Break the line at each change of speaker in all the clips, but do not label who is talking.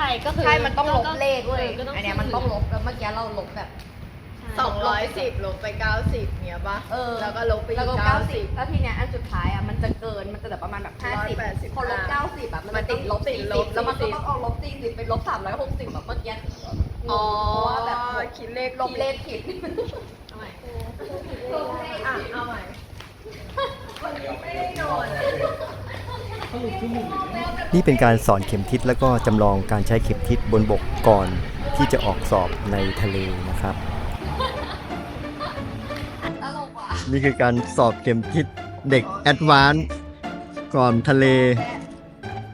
ช่ก็คือ
ใช่ มันต้องลบ
ก็
เลขเว้ย
ก็ต้อง
อันเนี้ยมันต้องลบ แล้วเมื่อกี้เราลบแบบ
สองร้อยสิบลบไปเก้าสิบเนี้ยปะ
เออ
แล้วก็ลบไป
แล้ว
อี
ก็
ก
เก้า
เก้า
สิ
สิ
บ บแล้วทีเนี้ยอันสุดท้ายอะ มันจะเกิน มันจะเหลือประมาณแบบห้าสิบ
180
พอลบเก้าสิบแบบมันติดลบ
ติ
สี่
ดล
สิ
บบ
แล้วมันก็
40
ต้องเอาลบสี่สิบไปลบสามร้อยหกสิบแบบเมื่อกี้
อ๋อ
เพราะว่าแบบ
คิดเลข
ลบเลขผิด
เอาใหม่
อะเอาใหม่
นี่ เป็นการสอนเข็มทิศแล้วก็จำลองการใช้เข็มทิศบนบกก่อนที่จะออกสอบในทะเลนะครับ
ตลกว่ะ
นี่คือการสอบเข็มทิศเด็กแอดวานซ์ก่อนทะเล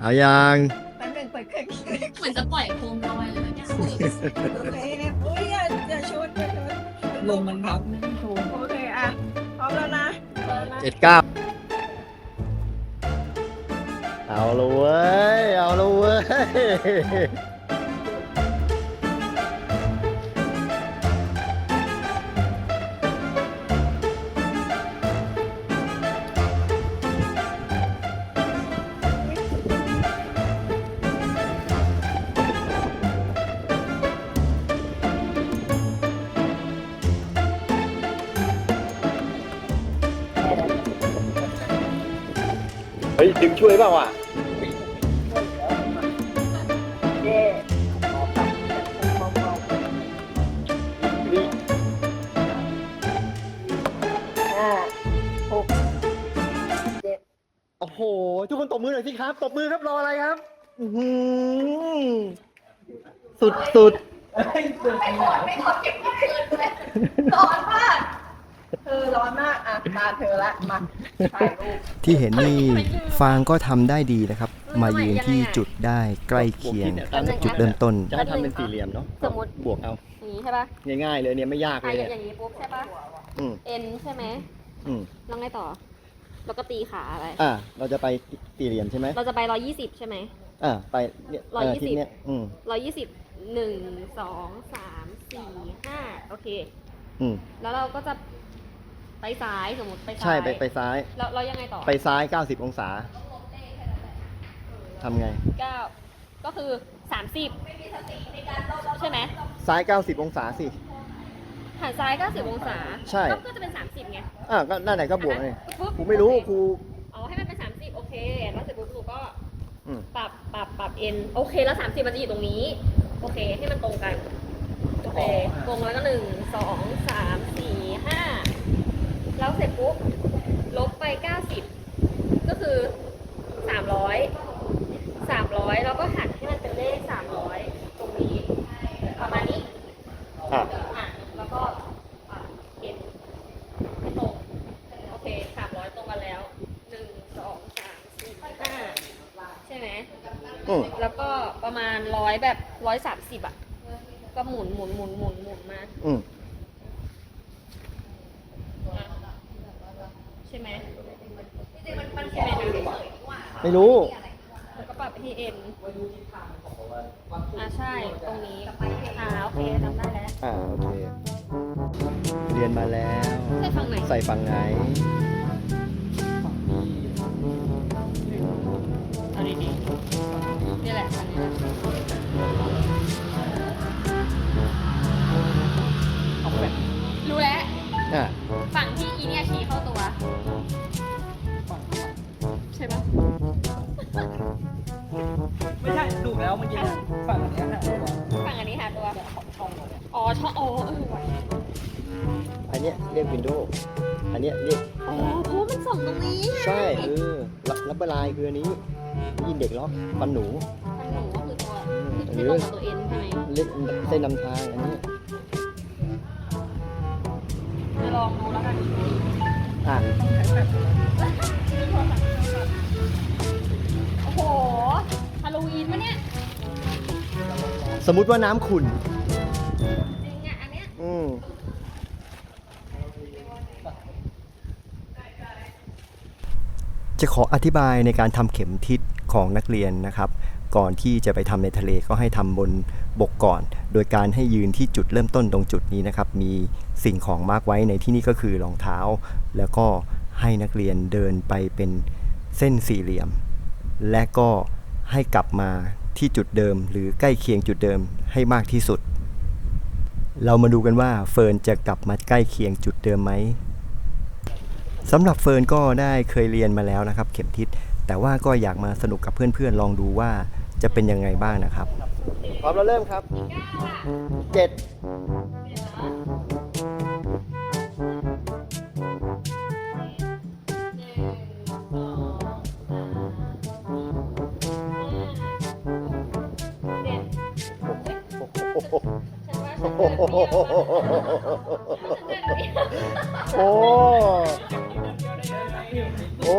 เอายัง
แป๊บนึงเปิดเครื่องคิดเลข
เหมือนจะปล่อยโคมลอยเลยเนี่ย
โอเคอุ้ยอย่าอย่าชนอย่าชนลมมันครับโอเคอะพร้อมแล้วนะพร้อมแล้วนะ
เจ็ดเก้า เอาละเว้ย เอาละเว้ย เฮ้ยดึงช่วยเปล่าอะ โอ้โห ทุกคนตบมือหน่อยสิครับ ตบมือครับรออะไรครับอื้อหือสุดสุด
ร้อนมากเธอร้อนมากอะตาเธอละมาถ่ายรูป
ที่เห็นนี่ฟางก็ทำได้ดีนะครับ มายืนที่จุดได้ใกล้เคียงจุดเริ่มต้น
จะให้ทำเป็นสี่เหลี่ยมเนอะสมมุติ
บวกเอา
อย่างนี้ใช่ปะ
ง่ายๆเลยเนี่ยไม่ยาก
อะ
เลย
อ
เนี่ย
ย่างนี้ปุ๊บใช่ปะ
อืม
เอ็นใช่ไหม
อืม
แล้วไงต่อ แล้วก็ตีขาอะไร
อะเราจะไปสี่เหลี่ยมใช่ไหม
เราจะไปร้อยยี่สิบใช่ไหม
อะไปเนี่ย
ร้อย
เออ
ยี่สิบ
ทิศเนี่ยอืม
ร้อยยี่สิบหนึ่งสองสามสี่ห้าโอเค
อืม
แล้วเราก็จะไปซ้ายสมมติไปซ้าย
ใช่ไปไปซ้าย
แล้วเรายังไงต่อ
ไปซ้าย 90 องศาทำไง
เก้าก็คือสามสิบใช่ไหม
ซ้าย 90 องศาสิ
หันซ้าย90องศา
ใช่
ก็จะเป็น 30ไง
อ่าก็หน้าไหนก็บวกไง
ปุ๊
ครูไม่รู้
ค
รู
อ๋อให้มันเป็น 30 โอเค แล้วเสร็จปุ๊บครูก็ปรับปรับปรับเอ็นโอเคแล้ว 30 มันจะอยู่ตรงนี้ โอเคให้มันตรงกัน โอเคตรงแล้วก็หนึ่งสองสามสี่ห้าแล้วเสร็จปุ๊บลบไป 90 ก็คือ 300 300แล้วก็หักให้มันเป็นเลข300 มาณร้อยแบบร้อยสามสิบอะ ก็หมุนหมุนหมุนหมุนหมุนมา
อืม
ใช่ไหม
จริงๆมันมัน
ใช่ไหม
ไม่รู้
แล้วก็ปรับไปที่เอ็นอ่าใช่ ตรงนี้ อ่าโอเคจำได้แล้ว
อ่าโอเค เรียนมาแล้ว
ใส่ฝั่งไหน
ใส่ฝั่งไหน
เอาดีๆนี่แหละอันนี้แหละ รู้แล้ว
อะ
ฝั่งที่อีเนี่ยชี้เข้าตัวใช่ปะ
ไม่ใช่ถูกแล้วเมื่อกี้ฝั่งอันเนี้ยหาตัว
ฝั่งอันนี้หาตัว
ช่องเนี่ย
อ๋อช่องอ๋อเออว่ะ
อันเนี้ยเรียกวินโดว์อันเนี้ยเรียก
อ๋อเพราะว่ามันส่องตรงนี้
ใช่เออรับรับเบลายคืออันนี้ยินเด็กล็อกฟันหนู
อั
น
ที่
นี้
ตรงกับตัวเอ็นใช่ไหม
เล็กเส้นนำทางอันนี้
จะลองดูแล้วกัน
อะ
โอ้โหฮาโลวีนปะเนี่ย
สมมุติว่าน้ำขุ่น
จริงอะ อันเนี้ย
อืมจะขออธิบายในการทำเข็มทิศของนักเรียนนะครับก่อนที่จะไปทำในทะเลก็ให้ทำบนบกก่อน โดยการให้ยืนที่จุดเริ่มต้นตรงจุดนี้นะครับ มีสิ่งของมากไว้ในที่นี่ก็คือรองเท้า แล้วก็ให้นักเรียนเดินไปเป็นเส้นสี่เหลี่ยม และก็ให้กลับมาที่จุดเดิม หรือใกล้เคียงจุดเดิมให้มากที่สุด เรามาดูกันว่าเฟิร์นจะกลับมาใกล้เคียงจุดเดิมไหมสำหรับเฟิร์นก็ได้เคยเรียนมาแล้วนะครับ เข็มทิศแต่ว่าก็อยากมาสนุกกับเพื่อนๆ ลองดูว่า จะเป็นยังไงบ้างนะครับ พร้อมแล้วเริ่มครับเจ็ดโอ้ โอ้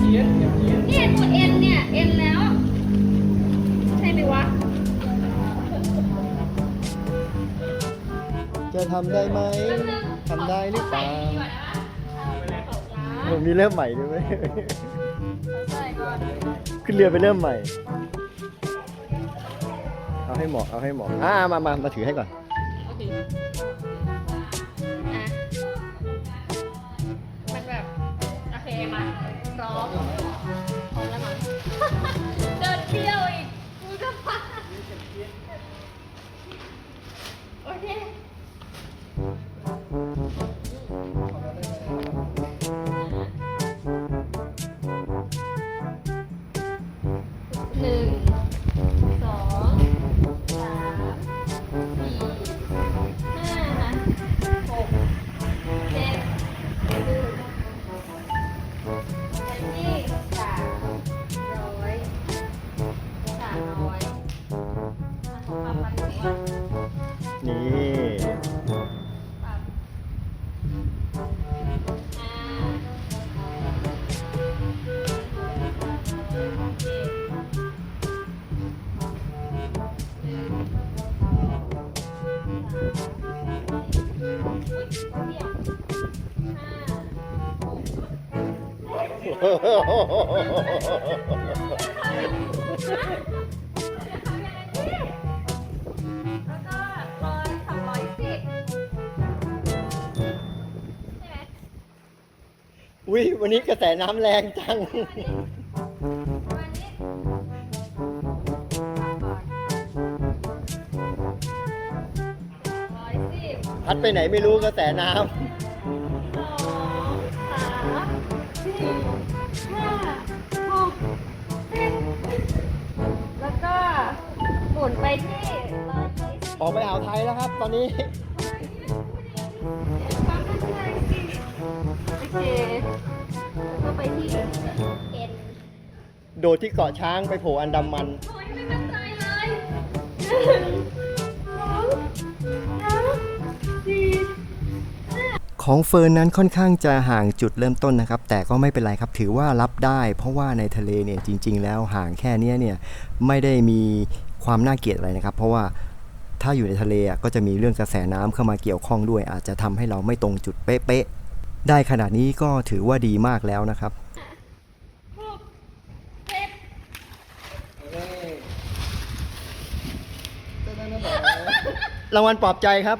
ต้องเก็บชีสเก็บชีส
เนี่ยตัวเอ็นเนี่ยเอ็นแล้ว ใช่ไหมวะ
จะทำได้ไหมทำได้หรือเปล่าผมมีเริ่มใหม่ด้วยไหมขึ้นเรือไปเริ่มใหม่ เอาให้เหมาะเอาให้เหมาะอ่ามามามาถือให้ก่อน
น่อยว่านี่ปรับอ่าโอเคห อุ้ยวั
นนี้กระแสน้ำแรงจัง
ร้อยสิบ
พัดไปไหนไม่รู้กระแสน้
สองสามสี่ห้าหกเจ็ดแล้วก็หมุนไปที่ร้อยยี่สิบำ
ออกไปอ่าวไทยแล้วครับ ตอนนี้
ความมั่นใจสิโอเค
โดดที่เกาะช้างไปโผล่อันดามัน
โอ้ยไม่มั่นใจเลยหนึ่งสองสามสี่
ของเฟิร์นนั้นค่อนข้างจะห่างจุดเริ่มต้นนะครับ แต่ก็ไม่เป็นไรครับถือว่ารับได้ เพราะว่าในทะเลเนี่ยจริง ๆ แล้วห่างแค่เนี้ยเนี่ยไม่ได้มีความน่าเกลียดอะไรนะครับ เพราะว่าถ้าอยู่ในทะเลอะก็จะมีเรื่องกระแสน้ำเข้ามาเกี่ยวข้องด้วย อาจจะทำให้เราไม่ตรงจุดเป๊ะๆได้ขนาดนี้ก็ถือว่าดีมากแล้วนะครับ
หกเจ็ด
รางวัลปลอบใจครับ